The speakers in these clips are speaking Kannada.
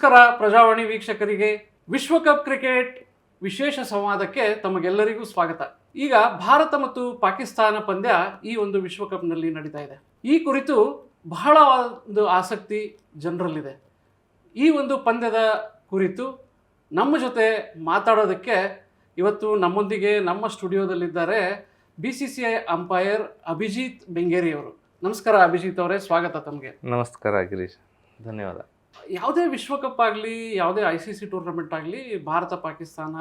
ನಮಸ್ಕಾರ ಪ್ರಜಾವಾಣಿ ವೀಕ್ಷಕರಿಗೆ. ವಿಶ್ವಕಪ್ ಕ್ರಿಕೆಟ್ ವಿಶೇಷ ಸಂವಾದಕ್ಕೆ ತಮಗೆಲ್ಲರಿಗೂ ಸ್ವಾಗತ. ಈಗ ಭಾರತ ಮತ್ತು ಪಾಕಿಸ್ತಾನ ಪಂದ್ಯ ಈ ಒಂದು ವಿಶ್ವಕಪ್ನಲ್ಲಿ ನಡೀತಾ ಇದೆ. ಈ ಕುರಿತು ಬಹಳ ಒಂದು ಆಸಕ್ತಿ ಜನರಲ್ಲಿದೆ. ಈ ಒಂದು ಪಂದ್ಯದ ಕುರಿತು ನಮ್ಮ ಜೊತೆ ಮಾತಾಡೋದಕ್ಕೆ ಇವತ್ತು ನಮ್ಮೊಂದಿಗೆ ನಮ್ಮ ಸ್ಟುಡಿಯೋದಲ್ಲಿದ್ದಾರೆ B C C I umpire Abhijit ಬೆಂಗೇರಿಯವರು. ನಮಸ್ಕಾರ ಅಭಿಜಿತ್ ಅವರೇ, ಸ್ವಾಗತ ತಮಗೆ. ನಮಸ್ಕಾರ ಗಿರೀಶ್, ಧನ್ಯವಾದ. ಯಾವುದೇ ವಿಶ್ವಕಪ್ ಆಗಲಿ, ಯಾವುದೇ ಐ ಸಿ ಸಿ ಟೂರ್ನಮೆಂಟ್ ಆಗಲಿ, ಭಾರತ, ಪಾಕಿಸ್ತಾನ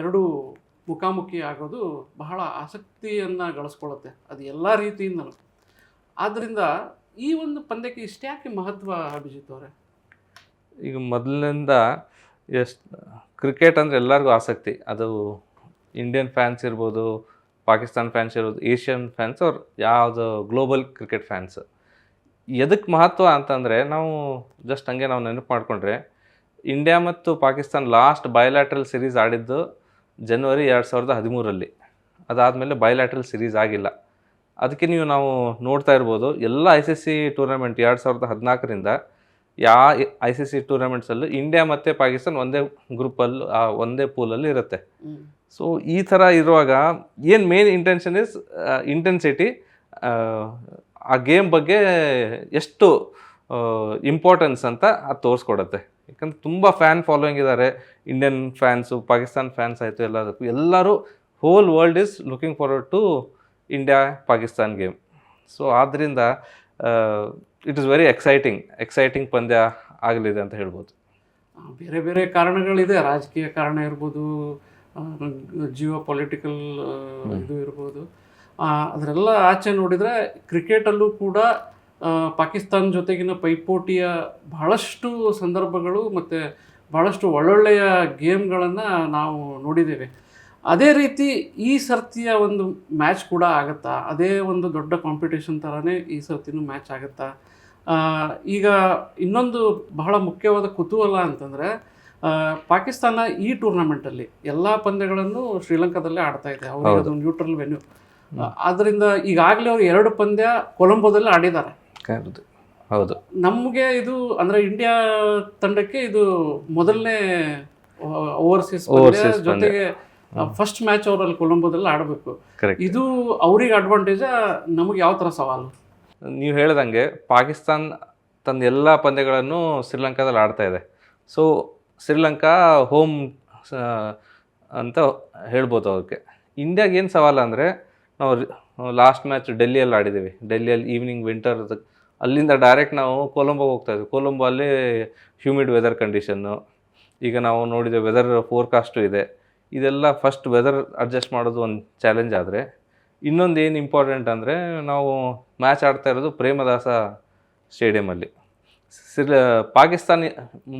ಎರಡೂ ಮುಖಾಮುಖಿ ಆಗೋದು ಬಹಳ ಆಸಕ್ತಿಯನ್ನು ಗಳಿಸ್ಕೊಳ್ಳುತ್ತೆ. ಅದು ಎಲ್ಲ ರೀತಿಯಿಂದಲೂ. ಆದ್ದರಿಂದ ಈ ಒಂದು ಪಂದ್ಯಕ್ಕೆ ಇಷ್ಟ್ಯಾಕೆ ಮಹತ್ವ ಅಭಿಜಿತ್ ಅವರೇ? ಈಗ ಮೊದಲಿನಿಂದ ಎಷ್ಟು, ಕ್ರಿಕೆಟ್ ಅಂದರೆ ಎಲ್ಲರಿಗೂ ಆಸಕ್ತಿ. ಅದು ಇಂಡಿಯನ್ ಫ್ಯಾನ್ಸ್ ಇರ್ಬೋದು, ಪಾಕಿಸ್ತಾನ್ ಫ್ಯಾನ್ಸ್ ಇರ್ಬೋದು, ಏಷ್ಯನ್ ಫ್ಯಾನ್ಸ್, ಅವ್ರು ಯಾವುದು ಗ್ಲೋಬಲ್ ಕ್ರಿಕೆಟ್ ಫ್ಯಾನ್ಸ್. ಎದಕ್ಕೆ ಮಹತ್ವ ಅಂತಂದರೆ ನಾವು ಜಸ್ಟ್ ಹಂಗೆ ನಾವು ನೆನಪು ಮಾಡಿಕೊಂಡ್ರೆ ಇಂಡಿಯಾ ಮತ್ತು ಪಾಕಿಸ್ತಾನ ಲಾಸ್ಟ್ ಬಯೋಲ್ಯಾಟ್ರಲ್ ಸಿರೀಸ್ ಆಡಿದ್ದು ಜನವರಿ ಎರಡು ಸಾವಿರದ ಹದಿಮೂರಲ್ಲಿ. ಅದಾದಮೇಲೆ ಬಯೋಲ್ಯಾಟ್ರಲ್ ಸಿರೀಸ್ ಆಗಿಲ್ಲ. ಅದಕ್ಕೆ ನೀವು ನಾವು ನೋಡ್ತಾ ಇರ್ಬೋದು ಎಲ್ಲ ಐ ಸಿ ಸಿ ಟೂರ್ನಮೆಂಟ್ ಎರಡು ಸಾವಿರದ ಹದಿನಾಲ್ಕರಿಂದ ಯಾ ಐ ಸಿ ಸಿ ಟೂರ್ನಮೆಂಟ್ಸಲ್ಲೂ ಇಂಡಿಯಾ ಮತ್ತು ಪಾಕಿಸ್ತಾನ ಒಂದೇ ಗ್ರೂಪಲ್ಲಿ ಒಂದೇ ಪೂಲಲ್ಲಿ ಇರುತ್ತೆ. ಸೊ ಈ ಥರ ಇರುವಾಗ ಏನು ಮೇನ್ ಇಂಟೆನ್ಷನ್ ಇಸ್ ಇಂಟೆನ್ಸಿಟಿ ಆ ಗೇಮ್ ಬಗ್ಗೆ ಎಷ್ಟು ಇಂಪಾರ್ಟೆನ್ಸ್ ಅಂತ ಅದು ತೋರಿಸ್ಕೊಡತ್ತೆ. ಯಾಕಂದ್ರೆ ತುಂಬ ಫ್ಯಾನ್ ಫಾಲೋಯಿಂಗ್ ಇದ್ದಾರೆ ಇಂಡಿಯನ್ ಫ್ಯಾನ್ಸು ಪಾಕಿಸ್ತಾನ್ ಫ್ಯಾನ್ಸ್ ಆಯಿತು ಎಲ್ಲದಕ್ಕೂ. ಎಲ್ಲರೂ whole world is looking forward to India Pakistan game so ಆದ್ದರಿಂದ it is very exciting exciting ಪಂದ್ಯ ಆಗಲಿದೆ ಅಂತ ಹೇಳ್ಬೋದು. ಬೇರೆ ಬೇರೆ ಕಾರಣಗಳಿದೆ. ರಾಜಕೀಯ ಕಾರಣ ಇರ್ಬೋದು ಜಿಯೋ ಪೊಲಿಟಿಕಲ್ ಇದು ಇರ್ಬೋದು. ಅದರೆಲ್ಲ ಆಚೆ ನೋಡಿದರೆ ಕ್ರಿಕೆಟಲ್ಲೂ ಕೂಡ ಪಾಕಿಸ್ತಾನ ಜೊತೆಗಿನ ಪೈಪೋಟಿಯ ಬಹಳಷ್ಟು ಸಂದರ್ಭಗಳು ಮತ್ತು ಭಾಳಷ್ಟು ಒಳ್ಳೊಳ್ಳೆಯ ಗೇಮ್ಗಳನ್ನು ನಾವು ನೋಡಿದ್ದೇವೆ. ಅದೇ ರೀತಿ ಈ ಸರ್ತಿಯ ಒಂದು ಮ್ಯಾಚ್ ಕೂಡ ಆಗುತ್ತಾ? ಅದೇ ಒಂದು ದೊಡ್ಡ ಕಾಂಪಿಟೇಷನ್ ಥರನೇ ಈ ಸರ್ತಿನೂ ಮ್ಯಾಚ್ ಆಗುತ್ತಾ? ಈಗ ಇನ್ನೊಂದು ಬಹಳ ಮುಖ್ಯವಾದ ಕುತೂಹಲ ಅಂತಂದರೆ ಪಾಕಿಸ್ತಾನ ಈ ಟೂರ್ನಮೆಂಟಲ್ಲಿ ಎಲ್ಲ ಪಂದ್ಯಗಳನ್ನು ಶ್ರೀಲಂಕಾದಲ್ಲೇ ಆಡ್ತಾ ಇದೆ. ಅವ್ರಿಗೆ ಅದು ನ್ಯೂಟ್ರಲ್ ವೆನ್ಯೂ ಆದ್ದರಿಂದ ಈಗಾಗಲೇ ಅವರು ಎರಡು ಪಂದ್ಯ ಕೊಲಂಬೋದಲ್ಲಿ ಆಡಿದ್ದಾರೆ. ಹೌದು ನಮಗೆ ಇದು ಅಂದರೆ ಇಂಡಿಯಾ ತಂಡಕ್ಕೆ ಇದು ಮೊದಲನೇ ಓವರ್ಸೀಸ್. ಜೊತೆಗೆ ಫಸ್ಟ್ ಮ್ಯಾಚ್ ಅವರಲ್ಲಿ ಕೊಲಂಬೋದಲ್ಲಿ ಆಡಬೇಕು. ಇದು ಅವ್ರಿಗೆ ಅಡ್ವಾಂಟೇಜ ನಮಗೆ ಯಾವ ಥರ ಸವಾಲು? ನೀವು ಹೇಳ್ದಂಗೆ ಪಾಕಿಸ್ತಾನ್ ತನ್ನ ಎಲ್ಲ ಪಂದ್ಯಗಳನ್ನು ಶ್ರೀಲಂಕಾದಲ್ಲಿ ಆಡ್ತಾ ಇದೆ. ಸೊ ಶ್ರೀಲಂಕಾ ಹೋಮ್ ಅಂತ ಹೇಳ್ಬೋದು ಅದಕ್ಕೆ ಇಂಡಿಯಾಗೆ ಏನು ಸವಾಲು ಅಂದರೆ ನಾವು ಲಾಸ್ಟ್ ಮ್ಯಾಚ್ ಡೆಲ್ಲಿಯಲ್ಲಿ ಆಡಿದ್ದೀವಿ. ಡೆಲ್ಲಿಯಲ್ಲಿ ಈವ್ನಿಂಗ್ ವಿಂಟರ್ ಅಲ್ಲಿಂದ ಡೈರೆಕ್ಟ್ ನಾವು ಕೊಲಂಬೋಗೆ ಹೋಗ್ತಾ ಇದ್ವಿ. ಕೊಲಂಬೋ ಅಲ್ಲಿ ಹ್ಯೂಮಿಡ್ ವೆದರ್ ಕಂಡೀಷನ್ನು ಈಗ ನಾವು ನೋಡಿದ ವೆದರ್ ಫೋರ್ಕಾಸ್ಟು ಇದೆ. ಇದೆಲ್ಲ ಫಸ್ಟ್ ವೆದರ್ ಅಡ್ಜಸ್ಟ್ ಮಾಡೋದು ಒಂದು ಚಾಲೆಂಜ್ ಆದರೆ ಇನ್ನೊಂದು ಏನು ಇಂಪಾರ್ಟೆಂಟ್ ಅಂದರೆ ನಾವು ಮ್ಯಾಚ್ ಆಡ್ತಾ ಇರೋದು ಪ್ರೇಮದಾಸ ಸ್ಟೇಡಿಯಮಲ್ಲಿ ಸಿರ್ ಪಾಕಿಸ್ತಾನಿ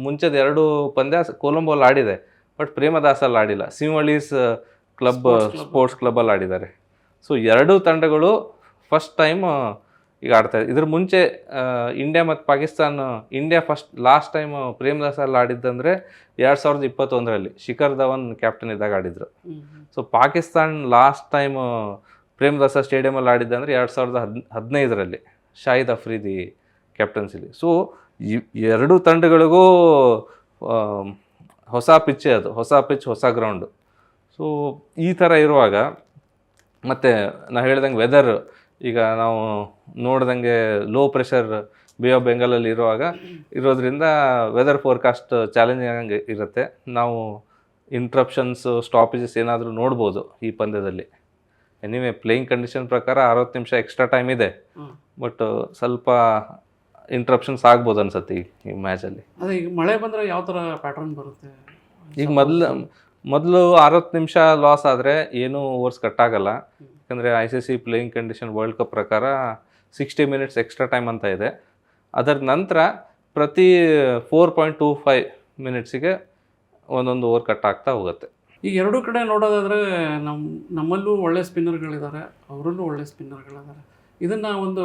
ಮುಂಚೆದ ಎರಡು ಪಂದ್ಯ ಕೊಲಂಬೋಲ್ಲಿ ಆಡಿದೆ ಬಟ್ ಪ್ರೇಮದಾಸಲ್ಲಿ ಆಡಿಲ್ಲ. Sinhalese club. ಸ್ಪೋರ್ಟ್ಸ್ ಕ್ಲಬ್ಬಲ್ಲಿ ಆಡಿದ್ದಾರೆ. ಸೊ ಎರಡೂ ತಂಡಗಳು ಫಸ್ಟ್ ಟೈಮ್ ಈಗ ಆಡ್ತಾ ಇದೆ. ಇದ್ರ ಮುಂಚೆ ಇಂಡಿಯಾ ಮತ್ತು Pakistan India first last time ಪ್ರೇಮದಾಸಲ್ಲಿ ಆಡಿದ್ದಂದರೆ ಎರಡು ಸಾವಿರದ ಇಪ್ಪತ್ತೊಂದರಲ್ಲಿ ಶಿಖರ್ ಧವನ್ ಕ್ಯಾಪ್ಟನ್ ಇದ್ದಾಗ ಆಡಿದ್ರು. So Pakistan last time Premadasa ಸ್ಟೇಡಿಯಮಲ್ಲಿ ಆಡಿದ್ದಂದರೆ ಎರಡು ಸಾವಿರದ ಹದ್ ಹದಿನೈದರಲ್ಲಿ ಶಾಹಿದ್ ಅಫ್ರಿದಿ ಕ್ಯಾಪ್ಟನ್ಸಿಲಿ ಸೊ ಎರಡು ತಂಡಗಳಿಗೂ ಹೊಸ ಪಿಚ್ಚೇ ಅದು ಹೊಸ ಪಿಚ್ ಹೊಸ ಗ್ರೌಂಡು ಸೊ ಈ ಥರ ಇರುವಾಗ ಮತ್ತು ನಾವು ಹೇಳ್ದಂಗೆ ವೆದರ್ ಈಗ ನಾವು ನೋಡ್ದಂಗೆ ಲೋ ಪ್ರೆಷರ್ ಬಿ ಆಫ್ ಬೆಂಗಾಲಲ್ಲಿ ಇರುವಾಗ ಇರೋದ್ರಿಂದ ವೆದರ್ ಫೋರ್ಕಾಸ್ಟ್ ಚಾಲೆಂಜಿಂಗ್ ಆಗಂಗೆ ಇರುತ್ತೆ. ನಾವು ಇಂಟ್ರಪ್ಷನ್ಸು ಸ್ಟಾಪೇಜಸ್ ಏನಾದರೂ ನೋಡ್ಬೋದು ಈ ಪಂದ್ಯದಲ್ಲಿ. ಎನಿವೆ ಪ್ಲೇಯಿಂಗ್ ಕಂಡೀಷನ್ ಪ್ರಕಾರ ಅರವತ್ತು ನಿಮಿಷ ಎಕ್ಸ್ಟ್ರಾ ಟೈಮ್ ಇದೆ. ಬಟ್ ಸ್ವಲ್ಪ ಇಂಟ್ರಪ್ಷನ್ಸ್ ಆಗ್ಬೋದು ಅನ್ಸತ್ತೆ ಈ- ಈ ಮ್ಯಾಚಲ್ಲಿ ಅದೇ ಈಗ ಮಳೆ ಬಂದರೆ ಯಾವ ಥರ ಪ್ಯಾಟರ್ನ್ ಬರುತ್ತೆ? ಈಗ ಮೊದಲು ಮೊದಲು ಅರವತ್ತು ನಿಮಿಷ ಲಾಸ್ ಆದರೆ ಏನೂ ಓವರ್ಸ್ ಕಟ್ಟಾಗಲ್ಲ ಯಾಕಂದರೆ I C C playing condition World Cup ಪ್ರಕಾರ ಸಿಕ್ಸ್ಟಿ ಮಿನಿಟ್ಸ್ ಎಕ್ಸ್ಟ್ರಾ ಟೈಮ್ ಅಂತ ಇದೆ. ಅದರ ನಂತರ ಪ್ರತಿ ಫೋರ್ ಪಾಯಿಂಟ್ ಟೂ ಫೈವ್ ಮಿನಿಟ್ಸಿಗೆ ಒಂದೊಂದು ಓವರ್ ಕಟ್ ಆಗ್ತಾ ಹೋಗುತ್ತೆ. ಈಗ ಎರಡೂ ಕಡೆ ನೋಡೋದಾದ್ರೆ ನಮ್ಮ ನಮ್ಮಲ್ಲೂ ಒಳ್ಳೆ ಸ್ಪಿನ್ನರ್ಗಳಿದ್ದಾರೆ ಅವರಲ್ಲೂ ಒಳ್ಳೆ ಸ್ಪಿನ್ನರ್ಗಳಿದ್ದಾರೆ ಇದನ್ನು ಒಂದು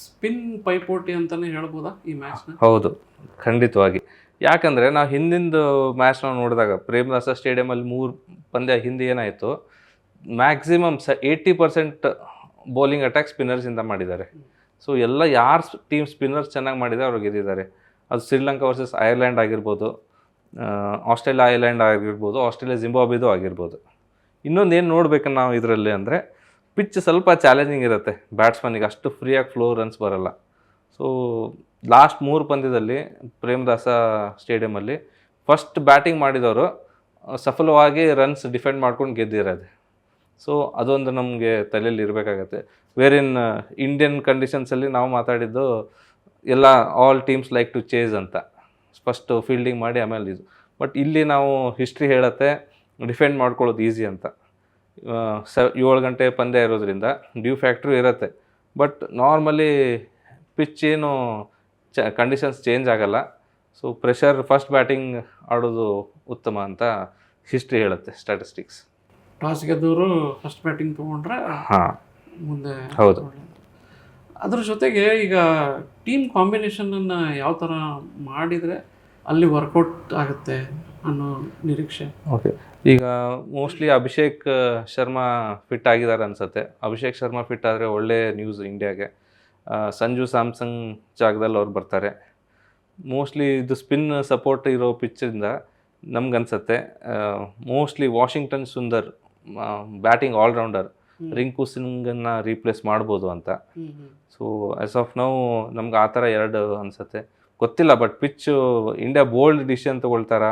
ಸ್ಪಿನ್ ಪೈಪೋಟಿ ಅಂತಲೇ ಹೇಳ್ಬೋದಾ ಈ ಮ್ಯಾಚ್ನ ಹೌದು ಖಂಡಿತವಾಗಿ. ಯಾಕಂದರೆ ನಾವು ಹಿಂದಿಂದು ಮ್ಯಾಚ್ನ ನೋಡಿದಾಗ ಪ್ರೇಮದಾಸ ಸ್ಟೇಡಿಯಮಲ್ಲಿ ಮೂರು ಪಂದ್ಯ ಹಿಂದೆ ಏನಾಯಿತು ಮ್ಯಾಕ್ಸಿಮಮ್ ಸ ಏಯ್ಟಿ ಪರ್ಸೆಂಟ್ ಬೌಲಿಂಗ್ ಅಟ್ಯಾಕ್ ಸ್ಪಿನ್ನರ್ಸಿಂದ ಮಾಡಿದ್ದಾರೆ. ಸೊ ಎಲ್ಲ ಯಾರು ಟೀಮ್ ಸ್ಪಿನ್ನರ್ಸ್ ಚೆನ್ನಾಗಿ ಮಾಡಿದ್ದಾರೆ ಅವ್ರು ಗೆದ್ದಿದ್ದಾರೆ. ಅದು ಶ್ರೀಲಂಕಾ ವರ್ಸಸ್ ಐರ್ಲ್ಯಾಂಡ್ ಆಗಿರ್ಬೋದು ಆಸ್ಟ್ರೇಲಿಯಾ ಐಲ್ಯಾಂಡ್ ಆಗಿರ್ಬೋದು, ಆಸ್ಟ್ರೇಲಿಯಾ ಜಿಂಬಾಬಿದು ಆಗಿರ್ಬೋದು. ಇನ್ನೊಂದು ಏನು ನೋಡ್ಬೇಕು ನಾವು ಇದರಲ್ಲಿ ಅಂದರೆ ಪಿಚ್ ಸ್ವಲ್ಪ ಚಾಲೆಂಜಿಂಗ್ ಇರುತ್ತೆ. ಬ್ಯಾಟ್ಸ್ಮನ್ಗೆ ಅಷ್ಟು ಫ್ರೀಯಾಗಿ ಫ್ಲೋ ರನ್ಸ್ ಬರಲ್ಲ. ಸೊ ಲಾಸ್ಟ್ ಮೂರು ಪಂದ್ಯದಲ್ಲಿ ಪ್ರೇಮದಾಸ ಸ್ಟೇಡಿಯಮಲ್ಲಿ ಫಸ್ಟ್ ಬ್ಯಾಟಿಂಗ್ ಮಾಡಿದವರು ಸಫಲವಾಗಿ ರನ್ಸ್ ಡಿಫೆಂಡ್ ಮಾಡ್ಕೊಂಡು ಗೆದ್ದಿರೋದು. ಸೊ ಅದೊಂದು ನಮಗೆ ತಲೆಯಲ್ಲಿ ಇರಬೇಕಾಗತ್ತೆ. ವೇರ್ ಇನ್ ಇಂಡಿಯನ್ ಕಂಡೀಷನ್ಸಲ್ಲಿ ನಾವು ಮಾತಾಡಿದ್ದು, ಎಲ್ಲ all teams like to chase ಅಂತ. ಫಸ್ಟು ಫೀಲ್ಡಿಂಗ್ ಮಾಡಿ ಆಮೇಲೆ ಇದು. ಬಟ್ ಇಲ್ಲಿ ನಾವು ಹಿಸ್ಟ್ರಿ ಹೇಳತ್ತೆ ಡಿಫೆಂಡ್ ಮಾಡ್ಕೊಳ್ಳೋದು ಈಸಿ ಅಂತ. ಸ, ಏಳು ಗಂಟೆ ಪಂದ್ಯ ಇರೋದ್ರಿಂದ ಡ್ಯೂ ಫ್ಯಾಕ್ಟ್ರಿ ಇರುತ್ತೆ. ಬಟ್ ನಾರ್ಮಲಿ ಪಿಚ್ ಏನು ಚ ಕಂಡೀಷನ್ಸ್ ಚೇಂಜ್ ಆಗಲ್ಲ. ಸೊ ಪ್ರೆಷರ್ ಫಸ್ಟ್ ಬ್ಯಾಟಿಂಗ್ ಆಡೋದು ಉತ್ತಮ ಅಂತ ಹಿಸ್ಟ್ರಿ ಹೇಳುತ್ತೆ ಸ್ಟ್ಯಾಟಿಸ್ಟಿಕ್ಸ್ ಟಾಸ್ ಗೆದ್ದವರು ಫಸ್ಟ್ ಬ್ಯಾಟಿಂಗ್ ತೊಗೊಂಡ್ರೆ ಹಾಂ. ಮುಂದೆ ಹೌದು. ಅದ್ರ ಜೊತೆಗೆ ಈಗ ಟೀಮ್ ಕಾಂಬಿನೇಷನನ್ನು ಯಾವ ಥರ ಮಾಡಿದರೆ ಅಲ್ಲಿ ವರ್ಕೌಟ್ ಆಗುತ್ತೆ ಅನ್ನೋ ನಿರೀಕ್ಷೆ. ಓಕೆ ಈಗ ಮೋಸ್ಟ್ಲಿ ಅಭಿಷೇಕ್ ಶರ್ಮಾ ಫಿಟ್ ಆಗಿದ್ದಾರೆ ಅನ್ಸುತ್ತೆ. ಅಭಿಷೇಕ್ ಶರ್ಮಾ ಫಿಟ್ ಆದರೆ ಒಳ್ಳೆ ನ್ಯೂಸ್ ಇಂಡಿಯಾಗೆ ಸಂಜು ಸ್ಯಾಮ್ಸಂಗ್ ಜಾಗದಲ್ಲಿ ಅವ್ರು ಬರ್ತಾರೆ. ಮೋಸ್ಟ್ಲಿ ಇದು ಸ್ಪಿನ್ ಸಪೋರ್ಟ್ ಇರೋ ಪಿಚ್ಚಿಂದ ನಮ್ಗನ್ಸತ್ತೆ. Mostly Washington Sundar batting all-rounder. Rinku ಸಿಂಗನ್ನು replace ಮಾಡ್ಬೋದು ಅಂತ. ಸೊ ಆಸ್ ಆಫ್ ನೌ ನಮ್ಗೆ ಆ ಥರ ಎರಡು ಅನಿಸುತ್ತೆ. ಗೊತ್ತಿಲ್ಲ but pitch India bold decision ತೊಗೊಳ್ತಾರ?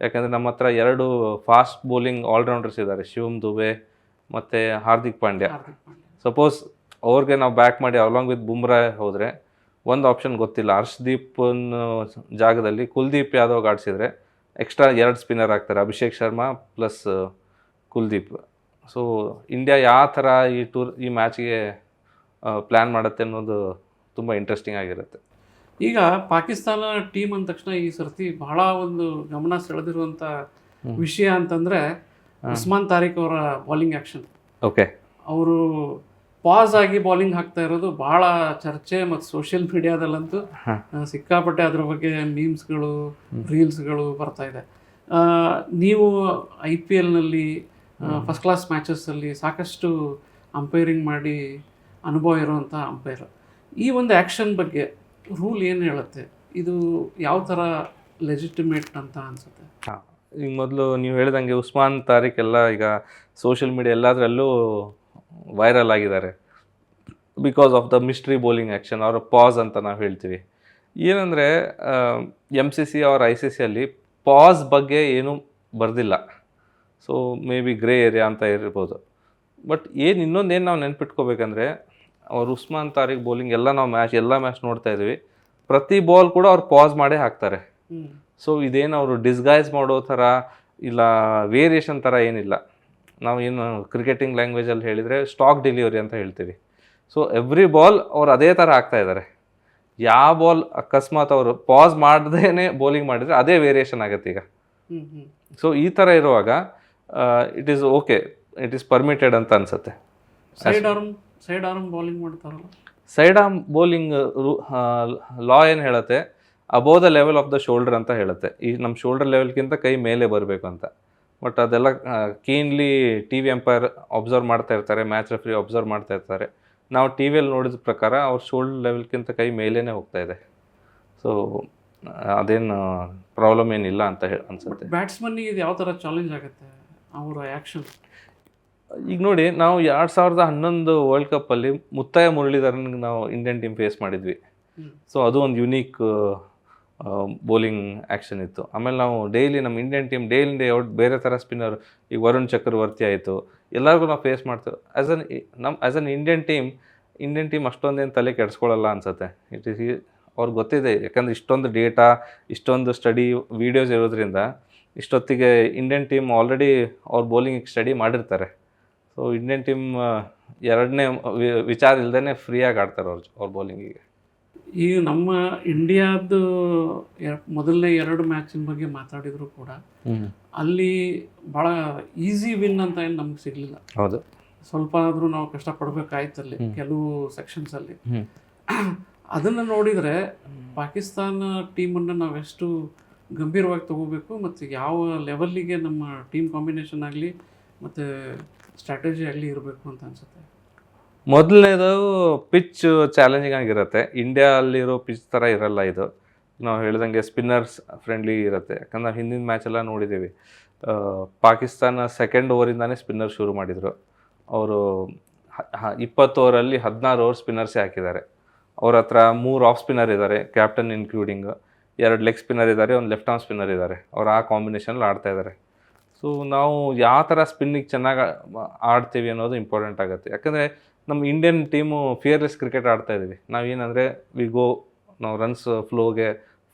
ಯಾಕಂದರೆ ನಮ್ಮ ಹತ್ರ ಎರಡು ಫಾಸ್ಟ್ ಬೌಲಿಂಗ್ ಆಲ್ರೌಂಡರ್ಸ್ ಇದ್ದಾರೆ. ಶಿವಮ್ ದುಬೆ ಮತ್ತು ಹಾರ್ದಿಕ್ ಪಾಂಡ್ಯ. ಸಪೋಸ್ ಅವ್ರಿಗೆ ನಾವು ಬ್ಯಾಕ್ ಮಾಡಿ ಅಲಾಂಗ್ ವಿತ್ ಬುಮ್ರಾ ಹೋದರೆ ಒಂದು ಆಪ್ಷನ್ ಗೊತ್ತಿಲ್ಲ. ಹರ್ಷ್ದೀಪನ್ ಜಾಗದಲ್ಲಿ ಕುಲ್ದೀಪ್ ಯಾದವ್ ಆಡಿಸಿದರೆ ಎಕ್ಸ್ಟ್ರಾ ಎರಡು ಸ್ಪಿನ್ನರ್ ಆಗ್ತಾರೆ. Abhishek Sharma plus Kuldeep. So India ಯಾವ ಥರ ಈ ಟೂರ್ ಈ ಮ್ಯಾಚ್ಗೆ ಪ್ಲ್ಯಾನ್ ಮಾಡುತ್ತೆ ಅನ್ನೋದು ತುಂಬ ಇಂಟ್ರೆಸ್ಟಿಂಗ್ ಆಗಿರುತ್ತೆ. ಈಗ ಪಾಕಿಸ್ತಾನ ಟೀಮ್ ಅಂದ ತಕ್ಷಣ ಈ ಸರ್ತಿ ಬಹಳ ಒಂದು ಗಮನ ಸೆಳೆದಿರುವಂಥ ವಿಷಯ ಅಂತಂದರೆ ಉಸ್ಮಾನ್ ತಾರಿಕ್ ಅವರ ಬೌಲಿಂಗ್ ಆ್ಯಕ್ಷನ್ ಓಕೆ ಅವರು ಪಾಸ್ ಆಗಿ ಬೌಲಿಂಗ್ ಹಾಕ್ತಾ ಇರೋದು ಬಹಳ ಚರ್ಚೆ ಮತ್ತು ಸೋಷಿಯಲ್ ಮೀಡಿಯಾದಲ್ಲಂತೂ ಸಿಕ್ಕಾಪಟ್ಟೆ ಅದ್ರ ಬಗ್ಗೆ ಮೀಮ್ಸ್ಗಳು ರೀಲ್ಸ್ಗಳು ಬರ್ತಾ ಇದೆ. ನೀವು ಐ ಪಿ ಎಲ್ನಲ್ಲಿ ಫಸ್ಟ್ ಕ್ಲಾಸ್ ಮ್ಯಾಚಸ್ಸಲ್ಲಿ ಸಾಕಷ್ಟು ಅಂಪೈರಿಂಗ್ ಮಾಡಿ ಅನುಭವ ಇರುವಂಥ ಅಂಪೈರ್ ಈ ಒಂದು ಆ್ಯಕ್ಷನ್ ಬಗ್ಗೆ ರೂಲ್ ಏನು ಹೇಳುತ್ತೆ? ಇದು ಯಾವ ಥರ ಲೆಜಿಟಿಮೇಟ್ ಅಂತ ಅನಿಸುತ್ತೆ? ಈಗ ಮೊದಲು ನೀವು ಹೇಳ್ದಂಗೆ ಉಸ್ಮಾನ್ ತಾರಿಕ್ ಎಲ್ಲ ಈಗ ಸೋಷಿಯಲ್ ಮೀಡಿಯಾ ಎಲ್ಲದರಲ್ಲೂ ವೈರಲ್ ಆಗಿದ್ದಾರೆ. Because of the mystery bowling action ಅವರ ಪಾಸ್ ಅಂತ ನಾವು ಹೇಳ್ತೀವಿ. ಏನಂದರೆ ಎಂ ಸಿ ಸಿ ಅವ್ರ ಐ ಸಿ ಸಿಯಲ್ಲಿ ಪಾಸ್ ಬಗ್ಗೆ ಏನೂ ಬರೆದಿಲ್ಲ. So maybe grey area ಅಂತ ಇರ್ಬೋದು. ಬಟ್ ಏನು ಇನ್ನೊಂದು ಏನು ನಾವು ನೆನ್ಪಿಟ್ಕೋಬೇಕಂದ್ರೆ ಅವ್ರು ಉಸ್ಮಾನ್ ತಾರಿಕ್ ಬೌಲಿಂಗ್ ಎಲ್ಲ ನಾವು ಮ್ಯಾಚ್ ಎಲ್ಲ ಮ್ಯಾಚ್ ನೋಡ್ತಾ ಇದ್ವಿ ಪ್ರತಿ ಬಾಲ್ ಕೂಡ ಅವ್ರು ಪಾಸ್ ಮಾಡೇ ಹಾಕ್ತಾರೆ. ಸೊ ಇದೇನು ಅವರು ಡಿಸ್ಗೈಸ್ ಮಾಡೋ ಥರ ಇಲ್ಲ ವೇರಿಯೇಷನ್ ಥರ ಏನಿಲ್ಲ. ನಾವು ಏನು ಕ್ರಿಕೆಟಿಂಗ್ ಲ್ಯಾಂಗ್ವೇಜಲ್ಲಿ ಹೇಳಿದರೆ ಸ್ಟಾಕ್ ಡೆಲಿವರಿ ಅಂತ ಹೇಳ್ತೀವಿ. ಸೊ ಎವ್ರಿ ಬಾಲ್ ಅವ್ರು ಅದೇ ಥರ ಆಗ್ತಾ ಇದ್ದಾರೆ ಯಾವ ಬಾಲ್ ಅಕಸ್ಮಾತ್ ಅವರು ಪಾಸ್ ಮಾಡ್ದೇನೆ ಬೌಲಿಂಗ್ ಮಾಡಿದರೆ ಅದೇ ವೇರಿಯೇಷನ್ ಆಗುತ್ತೆ ಈಗ. ಸೊ ಈ ಥರ ಇರುವಾಗ it is okay it is permitted ಅಂತ ಅನಿಸುತ್ತೆ. Side arm side arm bowling ಮಾಡ್ತಾರಲ್ಲ. ಸೈಡ್ ಆರ್ಮ್ ಬೌಲಿಂಗ್ ಲಾ ಏನು ಹೇಳುತ್ತೆ? Above the level of the shoulder ಅಂತ ಹೇಳುತ್ತೆ. ಈ ನಮ್ಮ ಶೋಲ್ಡರ್ ಲೆವೆಲ್ಗಿಂತ ಕೈ ಮೇಲೆ ಬರಬೇಕು ಅಂತ. ಬಟ್ ಅದೆಲ್ಲ keenly T V umpire observe ಮಾಡ್ತಾ ಇರ್ತಾರೆ ಮ್ಯಾಚ್ ರೆಫ್ರಿ ಅಬ್ಸರ್ವ್ ಮಾಡ್ತಾ ಇರ್ತಾರೆ. ನಾವು ಟಿ ವಿಯಲ್ಲಿ ನೋಡಿದ ಪ್ರಕಾರ ಅವ್ರ ಶೋಲ್ಡ್ ಲೆವೆಲ್ಗಿಂತ ಕೈ ಮೇಲೇ ಹೋಗ್ತಾ ಇದೆ. ಸೊ ಅದೇನು ಪ್ರಾಬ್ಲಮ್ ಏನಿಲ್ಲ ಅಂತ ಹೇಳಿ ಅನ್ಸುತ್ತೆ. ಬ್ಯಾಟ್ಸ್ಮನ್ನಿಗೆ ಇದು ಯಾವ ಥರ ಚಾಲೆಂಜ್ ಆಗುತ್ತೆ? ಅವರ ಆ್ಯಕ್ಷನ್ ಈಗ ನೋಡಿ ನಾವು ಎರಡು ಸಾವಿರದ ಹನ್ನೊಂದು ವರ್ಲ್ಡ್ ಕಪ್ಪಲ್ಲಿ ಮುತ್ತಾಯ ಮುರಳೀಧರನ್ಗೆ ನಾವು ಇಂಡಿಯನ್ ಟೀಮ್ ಫೇಸ್ ಮಾಡಿದ್ವಿ. ಸೊ ಅದು ಒಂದು ಯುನೀಕ್ ಬೌಲಿಂಗ್ ಆ್ಯಕ್ಷನ್ ಇತ್ತು. ಆಮೇಲೆ ನಾವು ಡೈಲಿ ನಮ್ಮ Indian team daily day out ಬೇರೆ ಥರ ಸ್ಪಿನ್ನರ್, ಈಗ ವರುಣ್ ಚಕ್ರವರ್ತಿ ಆಯಿತು. ಎಲ್ಲರಿಗೂ ನಾವು ಫೇಸ್ ಮಾಡ್ತೇವೆ. ಆ್ಯಸ್ ಅನ್ ನಮ್ಮ as an Indian team Indian team ಅಷ್ಟೊಂದೇನು ತಲೆ ಕೆಡಿಸ್ಕೊಳ್ಳಲ್ಲ ಅನ್ಸುತ್ತೆ. ಇಟ್ ಈಸ್ ಅವ್ರಿಗೆ ಗೊತ್ತಿದೆ, ಯಾಕಂದರೆ ಇಷ್ಟೊಂದು ಡೇಟಾ ಇಷ್ಟೊಂದು ಸ್ಟಡಿ ವೀಡಿಯೋಸ್ ಇರೋದ್ರಿಂದ ಇಷ್ಟೊತ್ತಿಗೆ ಇಂಡಿಯನ್ ಟೀಮ್ ಆಲ್ರೆಡಿ ಅವ್ರ ಬೌಲಿಂಗ್ ಸ್ಟಡಿ ಮಾಡಿರ್ತಾರೆ. ಸೊ ಇಂಡಿಯನ್ ಟೀಮ್ ಎರಡನೇ ವಿಚಾರ ಇಲ್ಲದೇ ಫ್ರೀಯಾಗಿ ಆಡ್ತಾರೆ ಅವ್ರ ಅವ್ರ ಬೌಲಿಂಗಿಗೆ ಈಗ ನಮ್ಮ ಇಂಡಿಯಾದ ಮೊದಲನೇ ಎರಡು ಮ್ಯಾಚಿನ ಬಗ್ಗೆ ಮಾತಾಡಿದ್ರು ಕೂಡ ಅಲ್ಲಿ ಭಾಳ ಈಸಿ ವಿನ್ ಅಂತ ಏನು ನಮ್ಗೆ ಸಿಗಲಿಲ್ಲ. ಹೌದು. ಸ್ವಲ್ಪ ಆದರೂ ನಾವು ಕಷ್ಟಪಡಬೇಕಾಯ್ತು ಅಲ್ಲಿ ಕೆಲವು ಸೆಕ್ಷನ್ಸಲ್ಲಿ ಅಲ್ಲಿ. ಅದನ್ನು ನೋಡಿದರೆ ಪಾಕಿಸ್ತಾನ ಟೀಮನ್ನು ನಾವೆಷ್ಟು ಗಂಭೀರವಾಗಿ ತಗೋಬೇಕು ಮತ್ತು ಯಾವ ಲೆವೆಲ್ಲಿಗೆ ನಮ್ಮ ಟೀಮ್ ಕಾಂಬಿನೇಷನ್ ಆಗಲಿ ಮತ್ತು ಸ್ಟ್ರಾಟಜಿ ಆಗಲಿ ಇರಬೇಕು ಅಂತ ಅನ್ಸುತ್ತೆ. ಮೊದಲನೇದು ಪಿಚ್ ಚಾಲೆಂಜಿಂಗ್ ಆಗಿರುತ್ತೆ. ಇಂಡಿಯಾ ಅಲ್ಲಿರೋ ಪಿಚ್ ಥರ ಇರಲ್ಲ ಇದು. ನಾವು ಹೇಳಿದಂಗೆ ಸ್ಪಿನ್ನರ್ಸ್ ಫ್ರೆಂಡ್ಲಿ ಇರುತ್ತೆ. ಯಾಕಂದ್ರೆ ನಾವು ಹಿಂದಿನ ಮ್ಯಾಚೆಲ್ಲ ನೋಡಿದ್ದೀವಿ ಪಾಕಿಸ್ತಾನ ಸೆಕೆಂಡ್ ಓವರಿಂದಾನೇ ಸ್ಪಿನ್ನರ್ ಶುರು ಮಾಡಿದರು. ಅವರು ಇಪ್ಪತ್ತು ಓವರಲ್ಲಿ ಹದಿನಾರು ಓವರ್ ಸ್ಪಿನ್ನರ್ಸೇ ಹಾಕಿದ್ದಾರೆ. ಅವ್ರ ಹತ್ರ ಮೂರು ಆಫ್ ಸ್ಪಿನ್ನರ್ ಇದ್ದಾರೆ ಕ್ಯಾಪ್ಟನ್ ಇನ್ಕ್ಲೂಡಿಂಗ್ ಎರಡು ಲೆಗ್ ಸ್ಪಿನ್ನರ್ ಇದ್ದಾರೆ ಒಂದು ಲೆಫ್ಟ್ ಆರ್ಮ್ ಸ್ಪಿನ್ನರ್ ಇದ್ದಾರೆ ಅವ್ರು ಆ ಕಾಂಬಿನೇಷನಲ್ಲಿ ಆಡ್ತಾ ಇದ್ದಾರೆ ಸೊ ನಾವು ಯಾವ ಥರ ಸ್ಪಿನ್ನಿಗೆ ಚೆನ್ನಾಗಿ ಆಡ್ತೀವಿ ಅನ್ನೋದು ಇಂಪಾರ್ಟೆಂಟ್ ಆಗುತ್ತೆ. ಯಾಕಂದರೆ ನಮ್ಮ ಇಂಡಿಯನ್ ಟೀಮು ಫಿಯರ್ಲೆಸ್ ಕ್ರಿಕೆಟ್ ಆಡ್ತಾ ಇದ್ದೀವಿ ನಾವೇನಂದರೆ ವಿ ಗೋ ನಾವು ರನ್ಸ್ ಫ್ಲೋಗೆ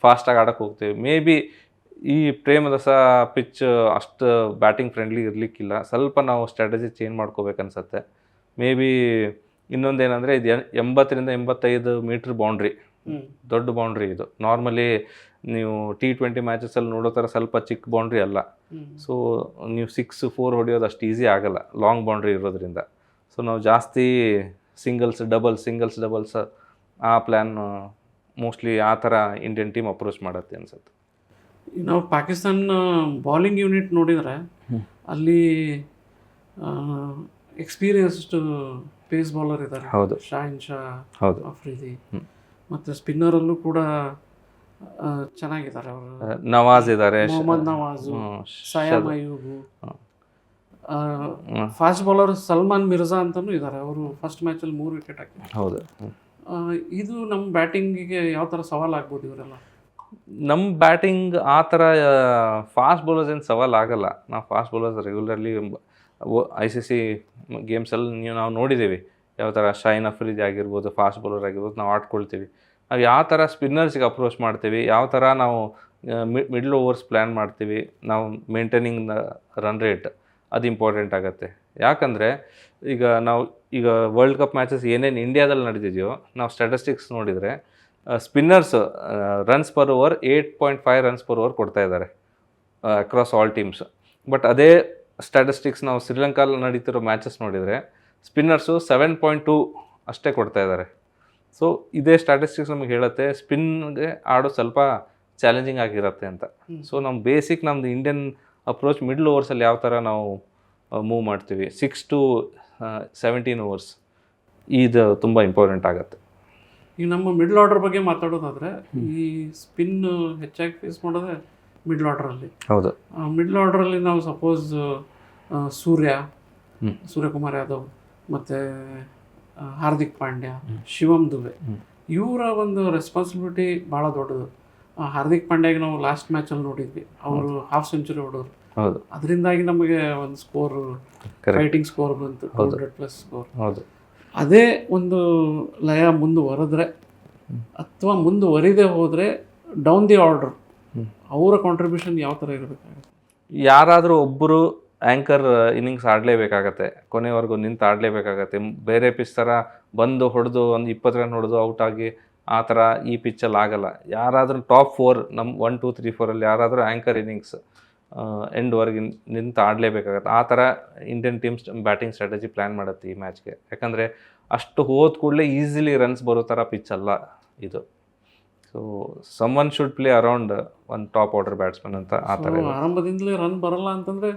ಫಾಸ್ಟಾಗಿ ಆಡೋಕ್ಕೆ ಹೋಗ್ತೀವಿ. ಮೇ ಬಿ ಈ ಪ್ರೇಮದಸ ಪಿಚ್ ಅಷ್ಟು ಬ್ಯಾಟಿಂಗ್ ಫ್ರೆಂಡ್ಲಿ ಇರಲಿಕ್ಕಿಲ್ಲ. ಸ್ವಲ್ಪ ನಾವು ಸ್ಟ್ರಾಟಜಿ ಚೇಂಜ್ ಮಾಡ್ಕೋಬೇಕನ್ಸತ್ತೆ ಮೇ ಬಿ ಇನ್ನೊಂದೇನಂದರೆ ಇದು ಎಂಬತ್ತರಿಂದ ಎಂಬತ್ತೈದು ಮೀಟ್ರ್ ಬೌಂಡ್ರಿ ದೊಡ್ಡ ಬೌಂಡ್ರಿ ಇದು. ನಾರ್ಮಲಿ ನೀವು ಟಿ ಟ್ವೆಂಟಿ ಮ್ಯಾಚಸಲ್ಲಿ ನೋಡೋ ಥರ ಸ್ವಲ್ಪ ಚಿಕ್ಕ ಬೌಂಡ್ರಿ ಅಲ್ಲ. ಸೊ ನೀವು ಸಿಕ್ಸ್ ಫೋರ್ ಹೊಡೆಯೋದು ಅಷ್ಟು ಈಸಿ ಆಗಲ್ಲ ಲಾಂಗ್ ಬೌಂಡ್ರಿ ಇರೋದ್ರಿಂದ. ಸೊ ನಾವು ಜಾಸ್ತಿ ಸಿಂಗಲ್ಸ್ ಡಬಲ್ಸ್ ಸಿಂಗಲ್ಸ್ ಡಬಲ್ಸ್ ಆ ಪ್ಲ್ಯಾನ್ ಮೋಸ್ಟ್ಲಿ ಆ ಥರ ಇಂಡಿಯನ್ ಟೀಮ್ ಅಪ್ರೋಚ್ ಮಾಡುತ್ತೆ ಅನ್ಸುತ್ತೆ. ನಾವು ಪಾಕಿಸ್ತಾನ ಬೌಲಿಂಗ್ ಯೂನಿಟ್ ನೋಡಿದರೆ ಅಲ್ಲಿ ಎಕ್ಸ್ಪೀರಿಯನ್ಸ್ಡ್ ಪೇಸ್ ಬೌಲರ್ ಇದ್ದಾರೆ ಹೌದು. ಶಾಹಿನ್ ಶಾ ಹೌದು. ಅಫ್ರಿದಿ. ಮತ್ತು ಸ್ಪಿನ್ನರಲ್ಲೂ ಕೂಡ ಚೆನ್ನಾಗಿದ್ದಾರೆ ಅವರು. ನವಾಜ್ ಇದ್ದಾರೆ ಮೊಹಮ್ಮದ್ ನವಾಜು ಸಯಾಮ್ ಅಯೂಬು ಫಾಸ್ಟ್ ಬೌಲರ್ ಸಲ್ಮಾನ್ ಮಿರ್ಜಾ ಅಂತಲೂ ಇದ್ದಾರೆ ಅವರು ಫಸ್ಟ್ ಮ್ಯಾಚಲ್ಲಿ ಮೂರು ವಿಕೆಟ್ ಹಾಕಿದ್ದಾರೆ ಹೌದು. ಇದು ನಮ್ಮ ಬ್ಯಾಟಿಂಗಿಗೆ ಯಾವ ಥರ ಸವಾಲು ಆಗ್ಬೋದು ಇವರೆಲ್ಲ? ನಮ್ಮ ಬ್ಯಾಟಿಂಗ್ ಆ ಥರ ಫಾಸ್ಟ್ ಬೌಲರ್ಸ್ ಏನು ಸವಾಲ್ ಆಗಲ್ಲ. ನಾವು fast bowlers regularly I C C ಗೇಮ್ಸಲ್ಲಿ ನೀವು ನಾವು ನೋಡಿದ್ದೀವಿ ಯಾವ ಥರ ಶೈನ್ ಅಫ್ರಿದಿ ಆಗಿರ್ಬೋದು ಫಾಸ್ಟ್ ಬೌಲರ್ ಆಗಿರ್ಬೋದು ನಾವು ಆಡ್ಕೊಳ್ತೀವಿ. ನಾವು ಯಾವ ಥರ ಸ್ಪಿನ್ನರ್ಸ್ಗೆ ಅಪ್ರೋಚ್ ಮಾಡ್ತೀವಿ, ಯಾವ ಥರ ನಾವು ಮಿಡ್ಲ್ ಓವರ್ಸ್ ಪ್ಲ್ಯಾನ್ ಮಾಡ್ತೀವಿ, ನಾವು ಮೇಂಟೈನಿಂಗ್ ರನ್ ರೇಟ್ ಅದು ಇಂಪಾರ್ಟೆಂಟ್ ಆಗುತ್ತೆ. ಯಾಕಂದರೆ ಈಗ ನಾವು, ಈಗ ವರ್ಲ್ಡ್ ಕಪ್ ಮ್ಯಾಚಸ್ ಏನೇನು ಇಂಡಿಯಾದಲ್ಲಿ ನಡೆದಿದೆಯೋ, ನಾವು ಸ್ಟ್ಯಾಟಿಸ್ಟಿಕ್ಸ್ ನೋಡಿದರೆ spinners runs per over eight point five runs per over ಕೊಡ್ತಾ ಇದ್ದಾರೆ ಅಕ್ರಾಸ್ ಆಲ್ ಟೀಮ್ಸ್ ಬಟ್ ಅದೇ ಸ್ಟ್ಯಾಟಿಸ್ಟಿಕ್ಸ್ ನಾವು ಶ್ರೀಲಂಕಾದಲ್ಲಿ ನಡೀತಿರೋ ಮ್ಯಾಚಸ್ ನೋಡಿದರೆ ಸ್ಪಿನ್ನರ್ಸು ಸೆವೆನ್ ಪಾಯಿಂಟ್ ಟೂ ಅಷ್ಟೇ ಕೊಡ್ತಾ ಇದ್ದಾರೆ. ಸೊ ಇದೇ ಸ್ಟ್ಯಾಟಿಸ್ಟಿಕ್ಸ್ ನಮಗೆ ಹೇಳುತ್ತೆ ಸ್ಪಿನ್ಗೆ ಆಡೋ ಸ್ವಲ್ಪ ಚಾಲೆಂಜಿಂಗ್ ಆಗಿರುತ್ತೆ ಅಂತ. ಸೊ ನಮ್ಮ ಬೇಸಿಕ್ ನಮ್ಮದು ಇಂಡಿಯನ್ ಅಪ್ರೋಚ್ ಮಿಡ್ಲ್ ಓವರ್ಸಲ್ಲಿ ಯಾವ ಥರ ನಾವು ಮೂವ್ ಮಾಡ್ತೀವಿ. ಸಿಕ್ಸ್ ಟು ಸೆವೆಂಟೀನ್ ಓವರ್ಸ್ ಇದು ತುಂಬ ಇಂಪಾರ್ಟೆಂಟ್ ಆಗುತ್ತೆ. ಈಗ ನಮ್ಮ ಮಿಡ್ಲ್ ಆರ್ಡರ್ ಬಗ್ಗೆ ಮಾತಾಡೋದಾದರೆ ಈ ಸ್ಪಿನ್ ಹೆಚ್ಚಾಗಿ ಫೇಸ್ ಮಾಡೋದೇ ಮಿಡ್ಲ್ ಆರ್ಡ್ರಲ್ಲಿ ಹೌದು. ಮಿಡ್ಲ್ ಆರ್ಡ್ರಲ್ಲಿ ನಾವು ಸಪೋಸ್ ಸೂರ್ಯ. ಸೂರ್ಯಕುಮಾರ್ ಯಾದವ್ ಮತ್ತು ಹಾರ್ದಿಕ್ ಪಾಂಡ್ಯ ಶಿವಮ್ ದುಬೆ. ಇವರ ಒಂದು ರೆಸ್ಪಾನ್ಸಿಬಿಲಿಟಿ ಭಾಳ ದೊಡ್ಡದು. ಹಾರ್ದಿಕ್ ಪಾಂಡ್ಯಾಗೆ ನಾವು ಲಾಸ್ಟ್ ಮ್ಯಾಚಲ್ಲಿ ನೋಡಿದ್ವಿ. ಅವರು ಹಾಫ್ ಸೆಂಚುರಿ ಹೊಡೋರು ಹೌದು. ಅದರಿಂದಾಗಿ ನಮಗೆ ಒಂದು ಸ್ಕೋರ್ ರೈಟಿಂಗ್ ಫೈಟಿಂಗ್ ಸ್ಕೋರ್ ಬಂತು ಟೂ ಹಂಡ್ರೆಡ್ ಪ್ಲಸ್ ಸ್ಕೋರ್ ಹೌದು. ಅದೇ ಒಂದು ಲಯ ಮುಂದುವರೆದ್ರೆ ಅಥವಾ ಮುಂದುವರಿದೇ ಹೋದರೆ ಡೌನ್ ದಿ ಆರ್ಡರ್ ಅವರ ಕಾಂಟ್ರಿಬ್ಯೂಷನ್ ಯಾವ ಥರ ಇರಬೇಕಾಗುತ್ತೆ? ಯಾರಾದರೂ ಒಬ್ಬರು ಆ್ಯಂಕರ್ ಇನ್ನಿಂಗ್ಸ್ ಆಡಲೇಬೇಕಾಗತ್ತೆ. ಕೊನೆವರೆಗೂ ನಿಂತು ಆಡಲೇಬೇಕಾಗತ್ತೆ. ಬೇರೆ ಪಿಚ್ ಥರ ಬಂದು ಹೊಡೆದು ಒಂದು ಇಪ್ಪತ್ತು ರನ್ ಹೊಡೆದು ಔಟ್ ಆಗಿ ಆ ಥರ ಈ ಪಿಚ್ಚಲ್ಲಿ ಆಗಲ್ಲ. ಯಾರಾದರೂ ಟಾಪ್ ಫೋರ್ ನಮ್ಮ ಒನ್ ಟೂ ತ್ರೀ ಫೋರಲ್ಲಿ ಯಾರಾದರೂ ಆ್ಯಂಕರ್ ಇನ್ನಿಂಗ್ಸ್ ಎಂಡ್ವರೆಗೆ ನಿಂತು ಆಡಲೇಬೇಕಾಗತ್ತೆ. ಆ ಥರ Indian teams batting strategy plan ಮಾಡುತ್ತೆ ಈ ಮ್ಯಾಚ್ಗೆ ಯಾಕಂದರೆ ಅಷ್ಟು ಹೋದ ಕೂಡಲೇ ಈಸಿಲಿ ರನ್ಸ್ ಬರೋ ಥರ ಪಿಚ್ ಅಲ್ಲ ಇದು. So someone should play around ಒಂದು ಟಾಪ್ ಆರ್ಡರ್ ಬ್ಯಾಟ್ಸ್ಮನ್ ಅಂತ ಆ ಥರ ಆರಂಭದಿಂದಲೇ ರನ್ ಬರಲ್ಲ ಅಂತಂದ್ರೆ.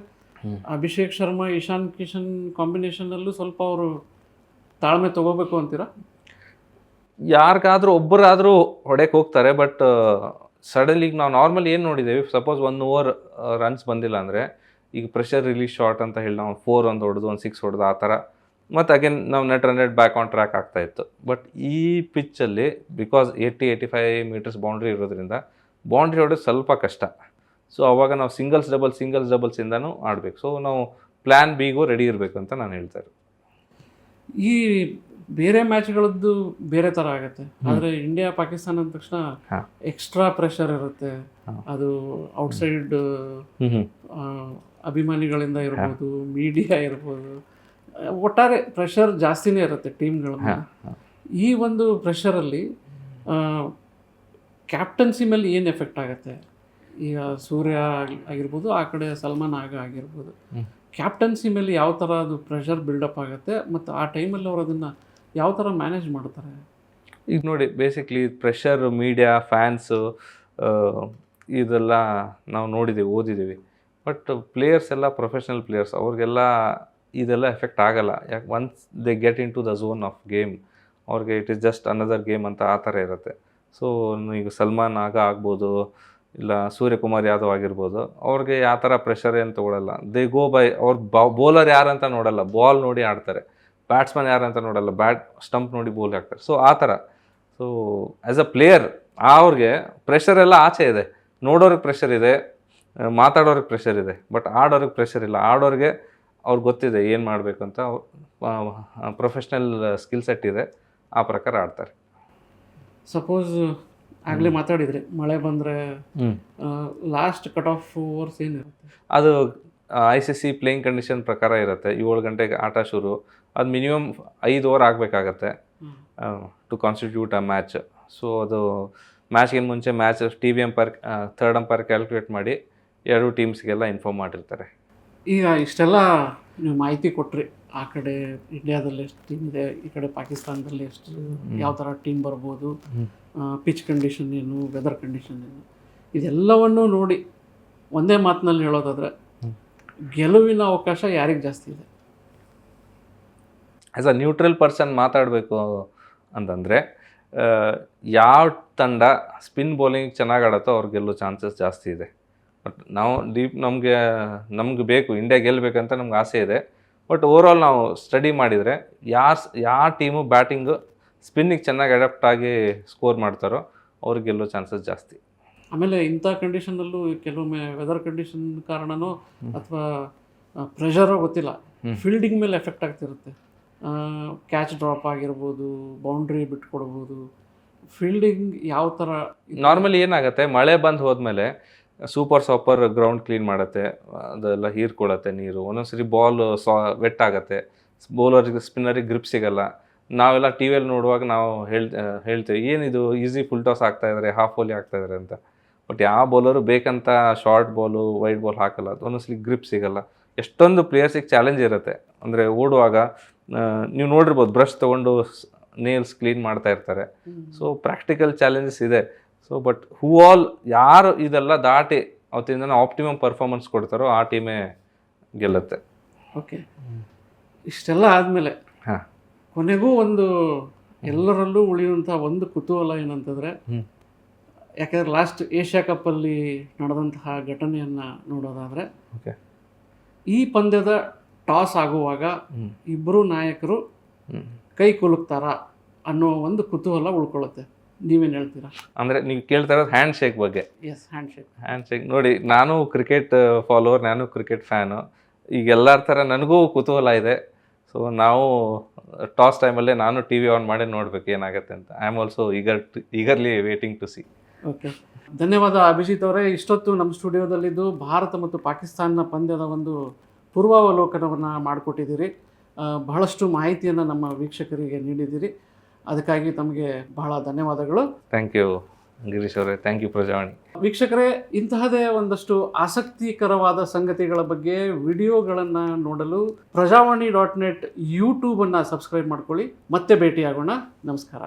ಅಭಿಷೇಕ್ ಶರ್ಮಾ, ಇಶಾನ್ ಕಿಶನ್ ಕಾಂಬಿನೇಷನಲ್ಲೂ ಸ್ವಲ್ಪ ಅವರು ತಾಳ್ಮೆ ತಗೋಬೇಕು ಅಂತೀರಾ? ಯಾರಿಗಾದ್ರೂ ಒಬ್ಬರಾದರೂ ಹೊಡೆಕ್ ಹೋಗ್ತಾರೆ, ಬಟ್ ಸಡನ್ಲಿ ಈಗ ನಾವು ನಾರ್ಮಲ್ ಏನು ನೋಡಿದ್ದೇವೆ ಸಪೋಸ್ ಒನ್ ಓವರ್ ರನ್ಸ್ ಬಂದಿಲ್ಲ ಅಂದರೆ, ಈಗ ಪ್ರೆಷರ್ ರಿಲೀಸ್ ಶಾರ್ಟ್ ಅಂತ ಹೇಳಿ ನಾವು ಫೋರ್ ಒಂದು ಹೊಡೆದು, ಒಂದು ಸಿಕ್ಸ್ ಹೊಡೆದು, ಆ ಥರ. ಮತ್ತು ಅಗೇನ್ ನಾವು net run rate back on track ಆಗ್ತಾ ಇತ್ತು. ಬಟ್ ಈ ಪಿಚ್ಚಲ್ಲಿ because eighty eighty five metres boundary ಇರೋದ್ರಿಂದ ಬೌಂಡ್ರಿ ಹೊಡೆದು ಸ್ವಲ್ಪ ಕಷ್ಟ. ಸೊ ಅವಾಗ ನಾವು ಸಿಂಗಲ್ಸ್ ಡಬಲ್ ಸಿಂಗಲ್ಸ್ ಡಬಲ್ಸಿಂದನೂ ಆಡಬೇಕು. ಸೊ ನಾವು ಪ್ಲ್ಯಾನ್ ಬಿಗೂ ರೆಡಿ ಇರಬೇಕು ಅಂತ ನಾನು ಹೇಳ್ತಾ ಇರೋದು. ಈ ಬೇರೆ ಮ್ಯಾಚ್ಗಳದ್ದು ಬೇರೆ ಥರ ಆಗುತ್ತೆ. ಆದರೆ ಇಂಡಿಯಾ ಪಾಕಿಸ್ತಾನ ಅಂದ ತಕ್ಷಣ ಎಕ್ಸ್ಟ್ರಾ ಪ್ರೆಷರ್ ಇರುತ್ತೆ. ಅದು ಔಟ್ಸೈಡ್ ಅಭಿಮಾನಿಗಳಿಂದ ಇರ್ಬೋದು ಮೀಡಿಯಾ ಇರ್ಬೋದು ಒಟ್ಟಾರೆ ಪ್ರೆಷರ್ ಜಾಸ್ತಿನೇ ಇರುತ್ತೆ ಟೀಮ್ಗಳ ಈ ಒಂದು ಪ್ರೆಷರಲ್ಲಿ ಕ್ಯಾಪ್ಟನ್ಸಿ ಮೇಲೆ ಏನು ಎಫೆಕ್ಟ್ ಆಗುತ್ತೆ? ಈಗ ಸೂರ್ಯ ಆಗಿ- ಆಗಿರ್ಬೋದು ಆ ಕಡೆ ಸಲ್ಮಾನ್ ಆಗ ಆಗಿರ್ಬೋದು. ಕ್ಯಾಪ್ಟನ್ಸಿ ಮೇಲೆ ಯಾವ ಥರ ಅದು ಪ್ರೆಷರ್ ಬಿಲ್ಡಪ್ ಆಗುತ್ತೆ ಮತ್ತು ಆ ಟೈಮಲ್ಲಿ ಅವರು ಅದನ್ನು ಯಾವ ಥರ ಮ್ಯಾನೇಜ್ ಮಾಡ್ತಾರೆ? ಈಗ ನೋಡಿ ಬೇಸಿಕ್ಲಿ ಪ್ರೆಷರ್ ಮೀಡಿಯಾ ಫ್ಯಾನ್ಸು ಇದೆಲ್ಲ ನಾವು ನೋಡಿದ್ದೀವಿ ಓದಿದ್ದೀವಿ ಬಟ್ ಪ್ಲೇಯರ್ಸ್ ಎಲ್ಲ ಪ್ರೊಫೆಷ್ನಲ್ ಪ್ಲೇಯರ್ಸ್ ಅವ್ರಿಗೆಲ್ಲ ಇದೆಲ್ಲ ಎಫೆಕ್ಟ್ ಆಗಲ್ಲ. ಯಾಕೆ once they get in to the zone of game ಅವ್ರಿಗೆ it is just another game ಅಂತ ಆ ಥರ ಇರುತ್ತೆ. ಸೊ ಈಗ ಸಲ್ಮಾನ್ ಆಗ ಆಗ್ಬೋದು ಇಲ್ಲ ಸೂರ್ಯಕುಮಾರ್ ಯಾದವ್ ಆಗಿರ್ಬೋದು, ಅವ್ರಿಗೆ ಯಾವ ಥರ ಪ್ರೆಷರ್ ಏನು ತೊಗೊಳಲ್ಲ. ದೇ ಗೋ ಬೈ ಅವ್ರ ಬೌಲರ್ ಯಾರಂತ ನೋಡಲ್ಲ ಬಾಲ್ ನೋಡಿ ಆಡ್ತಾರೆ. ಬ್ಯಾಟ್ಸ್ಮನ್ ಯಾರಂತ ನೋಡಲ್ಲ ಬ್ಯಾಟ್ ಸ್ಟಂಪ್ ನೋಡಿ ಬೋಲ್ ಹಾಕ್ತಾರೆ. ಸೊ ಆ ಥರ. ಸೊ ಆ್ಯಸ್ ಅ ಪ್ಲೇಯರ್ ಅವ್ರಿಗೆ ಪ್ರೆಷರ್ ಎಲ್ಲ ಆಚೆ ಇದೆ. ನೋಡೋರಿಗೆ ಪ್ರೆಷರ್ ಇದೆ, ಮಾತಾಡೋರಿಗೆ ಪ್ರೆಷರ್ ಇದೆ ಬಟ್ ಆಡೋರಿಗೆ ಪ್ರೆಷರ್ ಇಲ್ಲ. ಆಡೋರಿಗೆ ಅವ್ರಿಗೆ ಗೊತ್ತಿದೆ ಏನು ಮಾಡಬೇಕು ಅಂತ. ಪ್ರೊಫೆಷ್ನಲ್ ಸ್ಕಿಲ್ ಸೆಟ್ ಇದೆ. ಆ ಪ್ರಕಾರ ಆಡ್ತಾರೆ. ಸಪೋಸ್ ಆಗಲೇ ಮಾತಾಡಿದ್ರಿ ಮಳೆ ಬಂದರೆ ಲಾಸ್ಟ್ ಕಟ್ ಆಫ್ ಓವರ್ಸ್ ಏನಿರುತ್ತೆ ಅದು I C C playing condition ಪ್ರಕಾರ ಇರುತ್ತೆ. ಏಳು ಗಂಟೆಗೆ ಆಟ ಶುರು ಅದು ಮಿನಿಮಮ್ ಐದು over ಆಗಬೇಕಾಗತ್ತೆ to constitute a match so ಅದು ಮ್ಯಾಚ್ಗಿಂತ ಮುಂಚೆ match T V umpire third umpire calculate ಮಾಡಿ ಎರಡು ಟೀಮ್ಸ್ಗೆಲ್ಲ ಇನ್ಫಾರ್ಮ್ ಮಾಡಿರ್ತಾರೆ. ಈಗ ಇಷ್ಟೆಲ್ಲ ನೀವು ಮಾಹಿತಿ ಕೊಟ್ರಿ ಆ ಕಡೆ ಇಂಡಿಯಾದಲ್ಲಿ ಎಷ್ಟು ಟೀಮ್ ಇದೆ ಈ ಕಡೆ ಪಾಕಿಸ್ತಾನದಲ್ಲಿ ಎಷ್ಟು ಯಾವ ಥರ ಟೀಮ್ ಬರ್ಬೋದು? ಪಿಚ್ ಕಂಡೀಷನ್ ಏನು ವೆದರ್ ಕಂಡೀಷನ್ ಏನು, ಇದೆಲ್ಲವನ್ನೂ ನೋಡಿ ಒಂದೇ ಮಾತಿನಲ್ಲಿ ಹೇಳೋದಾದರೆ ಗೆಲುವಿನ ಅವಕಾಶ ಯಾರಿಗೆ ಜಾಸ್ತಿ ಇದೆ? ಆ್ಯಸ್ ಅ ನ್ಯೂಟ್ರಲ್ ಪರ್ಸನ್ ಮಾತಾಡಬೇಕು ಅಂತಂದರೆ ಯಾವ ತಂಡ ಸ್ಪಿನ್ ಬೌಲಿಂಗ್ ಚೆನ್ನಾಗಿ ಆಡುತ್ತೋ ಅವ್ರು ಗೆಲ್ಲೋ ಚಾನ್ಸಸ್ ಜಾಸ್ತಿ ಇದೆ. ಬಟ್ ನಾವು ಡೀಪ್ ನಮಗೆ, ನಮ್ಗೆ ಬೇಕು ಇಂಡಿಯಾ ಗೆಲ್ಲಬೇಕಂತ ನಮ್ಗೆ ಆಸೆ ಇದೆ. ಬಟ್ ಓವರಾಲ್ ನಾವು ಸ್ಟಡಿ ಮಾಡಿದರೆ, ಯಾರು ಯಾವ ಟೀಮು ಬ್ಯಾಟಿಂಗು ಸ್ಪಿನ್ನಿಗೆ ಚೆನ್ನಾಗಿ ಅಡಾಪ್ಟ್ ಆಗಿ ಸ್ಕೋರ್ ಮಾಡ್ತಾರೋ ಅವ್ರಿಗೆ ಗೆಲ್ಲೋ ಚಾನ್ಸಸ್ ಜಾಸ್ತಿ. ಆಮೇಲೆ ಇಂಥ ಕಂಡೀಷನಲ್ಲೂ ಕೆಲವೊಮ್ಮೆ ವೆದರ್ ಕಂಡೀಷನ್ ಕಾರಣನೋ ಅಥವಾ ಪ್ರೆಷರೋ ಗೊತ್ತಿಲ್ಲ. ಫೀಲ್ಡಿಂಗ್ ಮೇಲೆ ಎಫೆಕ್ಟ್ ಆಗ್ತಿರುತ್ತೆ. ಕ್ಯಾಚ್ ಡ್ರಾಪ್ ಆಗಿರ್ಬೋದು ಬೌಂಡ್ರಿ ಬಿಟ್ಕೊಡ್ಬೋದು ಫೀಲ್ಡಿಂಗ್ ಯಾವ ಥರ ನಾರ್ಮಲಿ ಏನಾಗುತ್ತೆ ಮಳೆ ಬಂದು ಹೋದ್ಮೇಲೆ ಸೂಪರ್ ಸಾಪರ್ ಗ್ರೌಂಡ್ ಕ್ಲೀನ್ ಮಾಡುತ್ತೆ ಅದೆಲ್ಲ ಹೀರ್ಕೊಳತ್ತೆ ನೀರು. ಒಂದೊಂದ್ಸರಿ ಬಾಲ್ ಸಾ ವೆಟ್ ಆಗುತ್ತೆ. ಬೌಲರ್ಗೆ ಸ್ಪಿನ್ನರಿಗೆ ಗ್ರಿಪ್ ಸಿಗಲ್ಲ. ನಾವೆಲ್ಲ ಟಿ ವಿಯಲ್ಲಿ ನೋಡುವಾಗ ನಾವು ಹೇಳ್ ಹೇಳ್ತೀವಿ ಏನಿದು ಈಸಿ ಫುಲ್ ಟಾಸ್ ಆಗ್ತಾ ಇದ್ದಾರೆ ಹಾಫ್ ಓಲಿ ಆಗ್ತಾ ಇದ್ದಾರೆ ಅಂತ. ಬಟ್ ಯಾವ ಬೌಲರು ಬೇಕಂತ ಶಾರ್ಟ್ ಬಾಲು ವೈಡ್ ಬಾಲ್ ಹಾಕಲ್ಲ ಅದು ಒಂದೊಂದ್ಸಲಿ ಗ್ರಿಪ್ ಸಿಗಲ್ಲ. ಎಷ್ಟೊಂದು ಪ್ಲೇಯರ್ಸಿಗೆ ಚಾಲೆಂಜ್ ಇರುತ್ತೆ. ಅಂದರೆ ಓಡುವಾಗ ನೀವು ನೋಡಿರ್ಬೋದು ಬ್ರಷ್ ತೊಗೊಂಡು ನೇಲ್ಸ್ ಕ್ಲೀನ್ ಮಾಡ್ತಾ ಇರ್ತಾರೆ. ಸೊ ಪ್ರಾಕ್ಟಿಕಲ್ ಚಾಲೆಂಜಸ್ ಇದೆ. ಸೊ ಬಟ್ ಹೂ ಆಲ್ ಯಾರು ಇದೆಲ್ಲ ದಾಟಿ ಅವತ್ತಿಂದ ಆಪ್ಟಿಮಮ್ ಪರ್ಫಾರ್ಮೆನ್ಸ್ ಕೊಡ್ತಾರೋ ಆ ಟೀಮೇ ಗೆಲ್ಲುತ್ತೆ. ಓಕೆ ಇಷ್ಟೆಲ್ಲ ಆದಮೇಲೆ ಹಾಂ. ಕೊನೆಗೂ ಒಂದು ಎಲ್ಲರಲ್ಲೂ ಉಳಿಯುವಂಥ ಒಂದು ಕುತೂಹಲ ಏನಂತಂದರೆ. ಯಾಕಂದ್ರೆ ಲಾಸ್ಟ್ ಏಷ್ಯಾ ಕಪ್ಪಲ್ಲಿ ನಡೆದಂತಹ ಘಟನೆಯನ್ನು ನೋಡೋದಾದರೆ ಓಕೆ ಈ ಪಂದ್ಯದ ಟಾಸ್ ಆಗುವಾಗ ಇಬ್ಬರು ನಾಯಕರು ಕೈ ಕುಲುಕ್ತಾರ ಅನ್ನೋ ಒಂದು ಕುತೂಹಲ ಉಳ್ಕೊಳ್ಳುತ್ತೆ. ನೀವೇನು ಹೇಳ್ತೀರಾ? ಅಂದರೆ ನೀವು ಕೇಳ್ತಾ ಇರೋದು ಹ್ಯಾಂಡ್ ಶೇಕ್ ಬಗ್ಗೆ. Yes handshake handshake ನೋಡಿ ನಾನು ಕ್ರಿಕೆಟ್ ಫಾಲೋವರ್ ನಾನು ಕ್ರಿಕೆಟ್ ಫ್ಯಾನು ಈಗ ಎಲ್ಲರ ಥರ ನನಗೂ ಕುತೂಹಲ ಇದೆ. ಸೊ ನಾವು ಟಾಸ್ ಟೈಮಲ್ಲೇ ನಾನು ಟಿ ವಿ ಆನ್ ಮಾಡಿ ನೋಡ್ಬೇಕು ಏನಾಗುತ್ತೆ ಅಂತ. I am also eager eagerly waiting to see okay ಧನ್ಯವಾದ ಅಭಿಜಿತ್ ಅವರೇ. ಇಷ್ಟೊತ್ತು ನಮ್ಮ ಸ್ಟುಡಿಯೋದಲ್ಲಿದ್ದು ಭಾರತ ಮತ್ತು ಪಾಕಿಸ್ತಾನ ಪಂದ್ಯದ ಒಂದು ಪೂರ್ವಾವಲೋಕನವನ್ನು ಮಾಡಿಕೊಟ್ಟಿದ್ದೀರಿ. ಬಹಳಷ್ಟು ಮಾಹಿತಿಯನ್ನು ನಮ್ಮ ವೀಕ್ಷಕರಿಗೆ ನೀಡಿದ್ದೀರಿ. ಅದಕ್ಕಾಗಿ ತಮಗೆ ಬಹಳ ಧನ್ಯವಾದಗಳು. ಥ್ಯಾಂಕ್ ಯು ಗಿರೀಶ್ ಅವರೇ ಥ್ಯಾಂಕ್ ಯು ಪ್ರಜಾವಾಣಿ. ವೀಕ್ಷಕರೇ, ಇಂತಹದೇ ಒಂದಷ್ಟು ಆಸಕ್ತಿಕರವಾದ ಸಂಗತಿಗಳ ಬಗ್ಗೆ ವಿಡಿಯೋಗಳನ್ನು ನೋಡಲು ಪ್ರಜಾವಾಣಿ ಡಾಟ್ ನೆಟ್ ಯೂಟ್ಯೂಬನ್ನು ಸಬ್ಸ್ಕ್ರೈಬ್ ಮಾಡ್ಕೊಳ್ಳಿ. ಮತ್ತೆ ಭೇಟಿಯಾಗೋಣ. ನಮಸ್ಕಾರ.